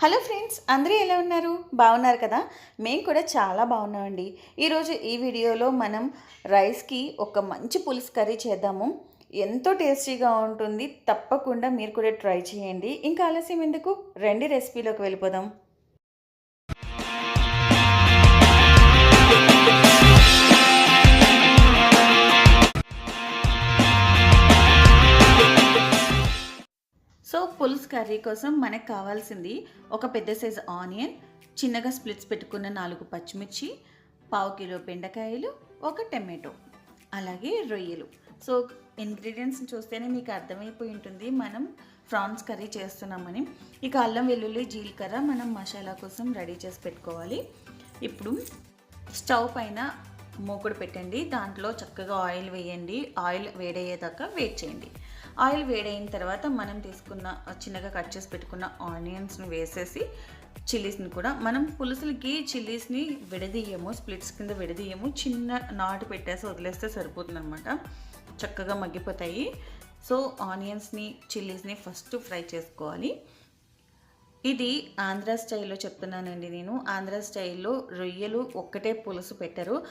Hello friends అందరూ ఎలా ఉన్నారు? బాగున్నారు కదా? మేము కూడా చాలా బాగున్నామండి. ఈరోజు ఈ వీడియోలో మనం రైస్కి ఒక మంచి పులుసు కర్రీ చేద్దాము. ఎంతో టేస్టీగా ఉంటుంది. తప్పకుండా మీరు కూడా ట్రై చేయండి. ఇంకా ఆలస్యం ఎందుకు? రెండు రెసిపీలోకి వెళ్ళిపోదాం. పులుసు కర్రీ కోసం మనకు కావాల్సింది ఒక పెద్ద సైజు ఆనియన్ చిన్నగా స్ప్లిట్స్ పెట్టుకున్న నాలుగు పచ్చిమిర్చి పావు కిలో బెండకాయలు ఒక టమాటో అలాగే రొయ్యలు. సో ఇంగ్రీడియంట్స్ చూస్తేనే మీకు అర్థమైపోయి ఉంటుంది. మనం ప్రాన్స్ కర్రీ చేస్తున్నామని. ఇక అల్లం వెల్లుల్లి జీలకర్ర మనం మసాలా కోసం రెడీ చేసి పెట్టుకోవాలి. ఇప్పుడు స్టవ్ పైన మూకుడు పెట్టండి. దాంట్లో చక్కగా ఆయిల్ వేయండి. ఆయిల్ వేడయ్యేదాకా వెయిట్ చేయండి. ఆయిల్ వేడైన తర్వాత మనం తీసుకున్న చిన్నగా కట్ చేసి పెట్టుకున్న ఆనియన్స్ని వేసేసి చిల్లీస్ని కూడా మనం పులుసులకి చిల్లీస్ని విడదీయము స్ప్లిట్స్ కింద విడదీయము చిన్న నాటు పెట్టేసి వదిలేస్తే సరిపోతుంది అనమాట చక్కగా మగ్గిపోతాయి. సో ఆనియన్స్ని చిల్లీస్ని ఫస్ట్ ఫ్రై చేసుకోవాలి. ఇది ఆంధ్ర స్టైల్లో చెప్తున్నానండి నేను. ఆంధ్ర స్టైల్లో రొయ్యలు ఒక్కటే పులుసు పెట్టరు.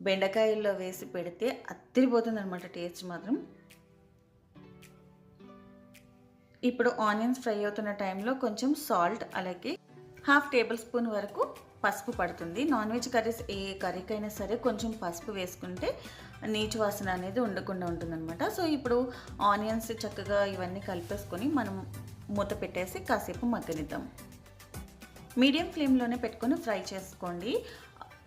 బెండకాయల్లో వేసి పెడితే అత్తిరిపోతుంది అనమాట టేస్ట్ మాత్రం. ఇప్పుడు ఆనియన్స్ ఫ్రై అవుతున్న టైంలో కొంచెం సాల్ట్ అలాగే హాఫ్ టేబుల్ స్పూన్ వరకు పసుపు పడుతుంది. నాన్ వెజ్ కర్రీస్ ఏ కర్రీకైనా సరే కొంచెం పసుపు వేసుకుంటే నీచు వాసన అనేది ఉండకుండా ఉంటుందన్నమాట. సో ఇప్పుడు ఆనియన్స్ చక్కగా ఇవన్నీ కలిపేసుకొని మనం మూత పెట్టేసి కాసేపు మగ్గనిద్దాం. మీడియం ఫ్లేమ్లోనే పెట్టుకొని ఫ్రై చేసుకోండి.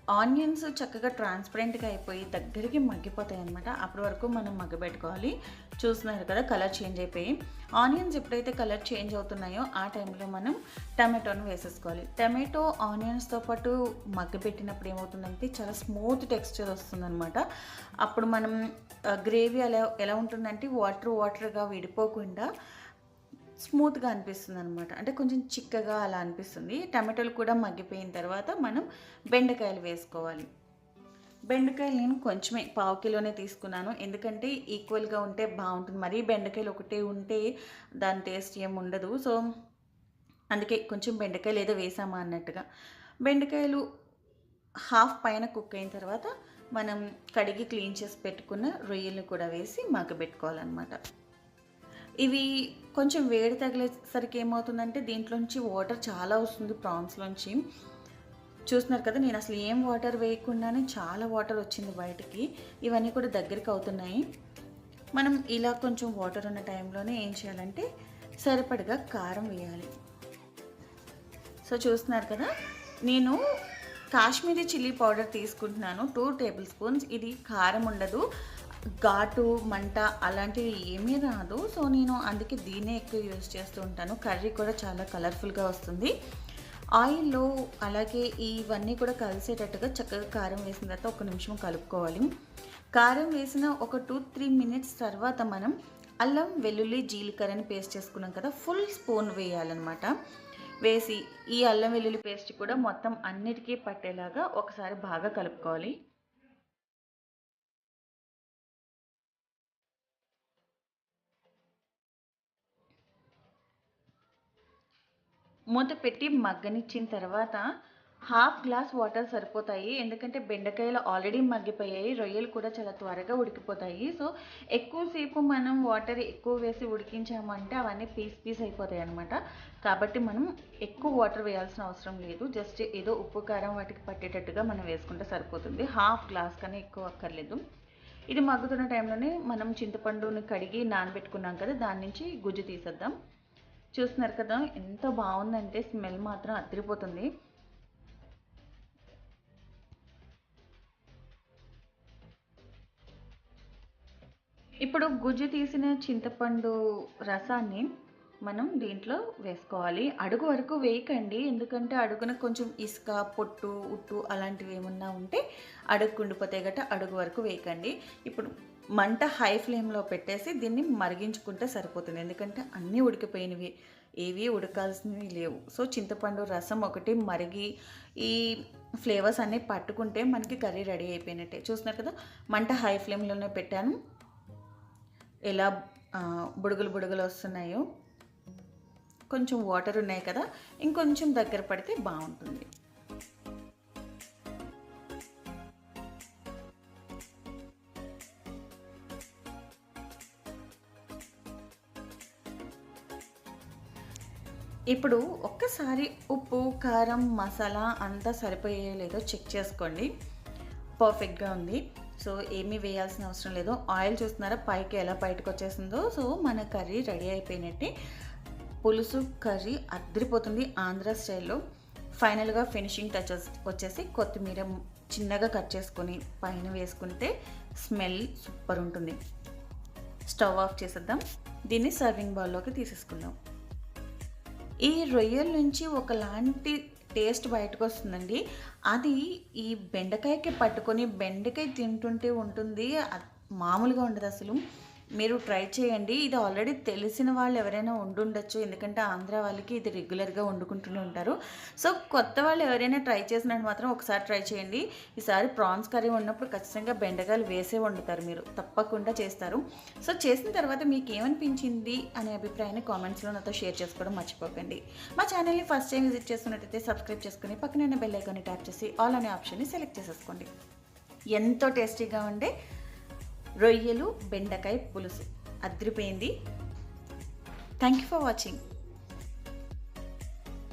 ఆనియన్స్ చక్కగా ట్రాన్స్పరెంట్గా అయిపోయి దగ్గరికి మగ్గిపోతాయి అనమాట అప్పటి వరకు మనం మగ్గబెట్టుకోవాలి. చూస్తున్నారు కదా కలర్ చేంజ్ అయిపోయి. ఆనియన్స్ ఎప్పుడైతే కలర్ చేంజ్ అవుతున్నాయో ఆ టైంలో మనం టమాటోను వేసేసుకోవాలి. టమాటో ఆనియన్స్తో పాటు మగ్గబెట్టినప్పుడు ఏమవుతుందంటే చాలా స్మూత్ టెక్స్చర్ వస్తుందన్నమాట. అప్పుడు మనం గ్రేవీ ఎలా ఎలా ఉంటుందంటే వాటర్ వాటర్గా విడిపోకుండా స్మూత్గా అనిపిస్తుంది అనమాట అంటే కొంచెం చిక్కగా అలా అనిపిస్తుంది. టమాటోలు కూడా మగ్గిపోయిన తర్వాత మనం బెండకాయలు వేసుకోవాలి. బెండకాయలు నేను కొంచెమే పావు కిలోనే తీసుకున్నాను. ఎందుకంటే ఈక్వల్గా ఉంటే బాగుంటుంది. మరీ బెండకాయలు ఒకటే ఉంటే దాని టేస్ట్ ఏం ఉండదు. సో అందుకే కొంచెం బెండకాయలు ఏదో వేసామా అన్నట్టుగా. బెండకాయలు హాఫ్ పైన కుక్ అయిన తర్వాత మనం కడిగి క్లీన్ చేసి పెట్టుకున్న రొయ్యలను కూడా వేసి మగ్గబెట్టుకోవాలన్నమాట. ఇవి కొంచెం వేడి తగిలేసరికి ఏమవుతుందంటే దీంట్లోంచి వాటర్ చాలా వస్తుంది ప్రాన్స్లోంచి చూస్తున్నారు కదా నేను అసలు ఏం వాటర్ వేయకుండానే చాలా వాటర్ వచ్చింది బయటికి. ఇవన్నీ కూడా దగ్గరికి అవుతున్నాయి. మనం ఇలా కొంచెం వాటర్ ఉన్న టైంలోనే ఏం చేయాలంటే సరిపడగా కారం వేయాలి. సో చూస్తున్నారు కదా నేను కాశ్మీరీ చిల్లీ పౌడర్ తీసుకుంటున్నాను. టూ టేబుల్ స్పూన్స్ ఇది కారం ఉండదు. ఘాటు మంట అలాంటివి ఏమీ రాదు. సో నేను అందుకే దీన్నే ఎక్కువ యూజ్ చేస్తూ ఉంటాను. కర్రీ కూడా చాలా కలర్ఫుల్గా వస్తుంది. ఆయిల్లో అలాగే ఇవన్నీ కూడా కలిసేటట్టుగా చక్కగా కారం వేసిన తర్వాత ఒక నిమిషం కలుపుకోవాలి. కారం వేసిన ఒక టూ త్రీ మినిట్స్ తర్వాత మనం అల్లం వెల్లుల్లి జీలకర్రని పేస్ట్ చేసుకున్నాం కదా ఫుల్ స్పూన్ వేయాలన్నమాట. వేసి ఈ అల్లం వెల్లుల్లి పేస్ట్ కూడా మొత్తం అన్నిటికీ పట్టేలాగా ఒకసారి బాగా కలుపుకోవాలి. మూత పెట్టి మగ్గనిచ్చిన తర్వాత హాఫ్ గ్లాస్ వాటర్ సరిపోతాయి. ఎందుకంటే బెండకాయలు ఆల్రెడీ మగ్గిపోయాయి. రొయ్యలు కూడా చాలా త్వరగా ఉడికిపోతాయి. సో ఎక్కువసేపు మనం వాటర్ ఎక్కువ వేసి ఉడికించామంటే అవన్నీ పీస్ పీస్ అయిపోతాయి అనమాట కాబట్టి మనం ఎక్కువ వాటర్ వేయాల్సిన అవసరం లేదు. జస్ట్ ఏదో ఉప్పు కారం వాటికి పట్టేటట్టుగా మనం వేసుకుంటే సరిపోతుంది. హాఫ్ గ్లాస్ కన్నా ఎక్కువ అక్కర్లేదు. ఇది మగ్గుతున్న టైంలోనే మనం చింతపండుని కడిగి నానబెట్టుకున్నాం కదా దాని నుంచి గుజ్జు తీసేద్దాం. చూస్తున్నారు కదా ఎంత బాగుందంటే స్మెల్ మాత్రం అదిరిపోతుంది. ఇప్పుడు గుజ్జు తీసిన చింతపండు రసాన్ని మనం దీంట్లో వేసుకోవాలి. అడుగు వరకు వేయకండి ఎందుకంటే అడుగున కొంచెం ఇసుక పొట్టు ఉట్టు అలాంటివి ఏమన్నా ఉంటే అడుగు కుండిపోతాయి గట్ట అడుగు వరకు వేయకండి. ఇప్పుడు మంట హై ఫ్లేమ్లో పెట్టేసి దీన్ని మరిగించుకుంటే సరిపోతుంది. ఎందుకంటే అన్నీ ఉడికిపోయినవి. ఏవి ఉడకాల్సినవి లేవు. సో చింతపండు రసం ఒకటి మరిగి ఈ ఫ్లేవర్స్ అన్నీ పట్టుకుంటే మనకి కర్రీ రెడీ అయిపోయినట్టే. చూస్తున్నారు కదా మంట హై ఫ్లేమ్లోనే పెట్టాను. ఎలా బుడుగులు బుడుగులు వస్తున్నాయో. కొంచెం వాటర్ ఉన్నాయి కదా ఇంకొంచెం దగ్గర పడితే బాగుంటుంది. ఇప్పుడు ఒక్కసారి ఉప్పు కారం మసాలా అంతా సరిపోయే లేదో చెక్ చేసుకోండి. పర్ఫెక్ట్గా ఉంది. సో ఏమీ వేయాల్సిన అవసరం లేదు. ఆయిల్ చూస్తున్నారా? పైకి ఎలా బయటకు వచ్చేసిందో సో మన కర్రీ రెడీ అయిపోయినట్టే. పులుసు కర్రీ అద్దరిపోతుంది ఆంధ్ర స్టైల్లో. ఫైనల్గా ఫినిషింగ్ టచెస్ వచ్చేసి కొత్తిమీర చిన్నగా కట్ చేసుకొని పైన వేసుకుంటే స్మెల్ సూపర్ ఉంటుంది. స్టవ్ ఆఫ్ చేసేద్దాం. దీన్ని సర్వింగ్ బౌల్లోకి తీసేసుకుందాం. ఈ రొయ్యల నుంచి ఒకలాంటి టేస్ట్ బయటకు వస్తుందండి అది ఈ బెండకాయకి పట్టుకొని బెండకాయ తింటుంటే ఉంటుంది. మామూలుగా ఉండదు అసలు మీరు ట్రై చేయండి. ఇది ఆల్రెడీ తెలిసిన వాళ్ళు ఎవరైనా వండుండొచ్చు ఎందుకంటే ఆంధ్ర వాళ్ళకి ఇది రెగ్యులర్గా వండుకుంటూనే ఉంటారు. సో కొత్త వాళ్ళు ఎవరైనా ట్రై చేసినట్టు మాత్రం ఒకసారి ట్రై చేయండి. ఈసారి ప్రాన్స్ కర్రీ ఉన్నప్పుడు ఖచ్చితంగా బెండకాయలు వేసే వండుతారు మీరు. తప్పకుండా చేస్తారు. సో చేసిన తర్వాత మీకు ఏమనిపించింది అనే అభిప్రాయాన్ని కామెంట్స్లో నాతో షేర్ చేసుకోవడం మర్చిపోకండి. మా ఛానల్ని ఫస్ట్ టైం విజిట్ చేస్తున్నట్టయితే సబ్స్క్రైబ్ చేసుకుని పక్కన బెల్ ఐకాన్ని ట్యాప్ చేసి ఆల్ అనే ఆప్షన్ని సెలెక్ట్ చేసేసుకోండి. ఎంతో టేస్టీగా ఉండే రొయ్యలు బెండకాయ పులుసు. అదిరిపోయింది. Thank you for watching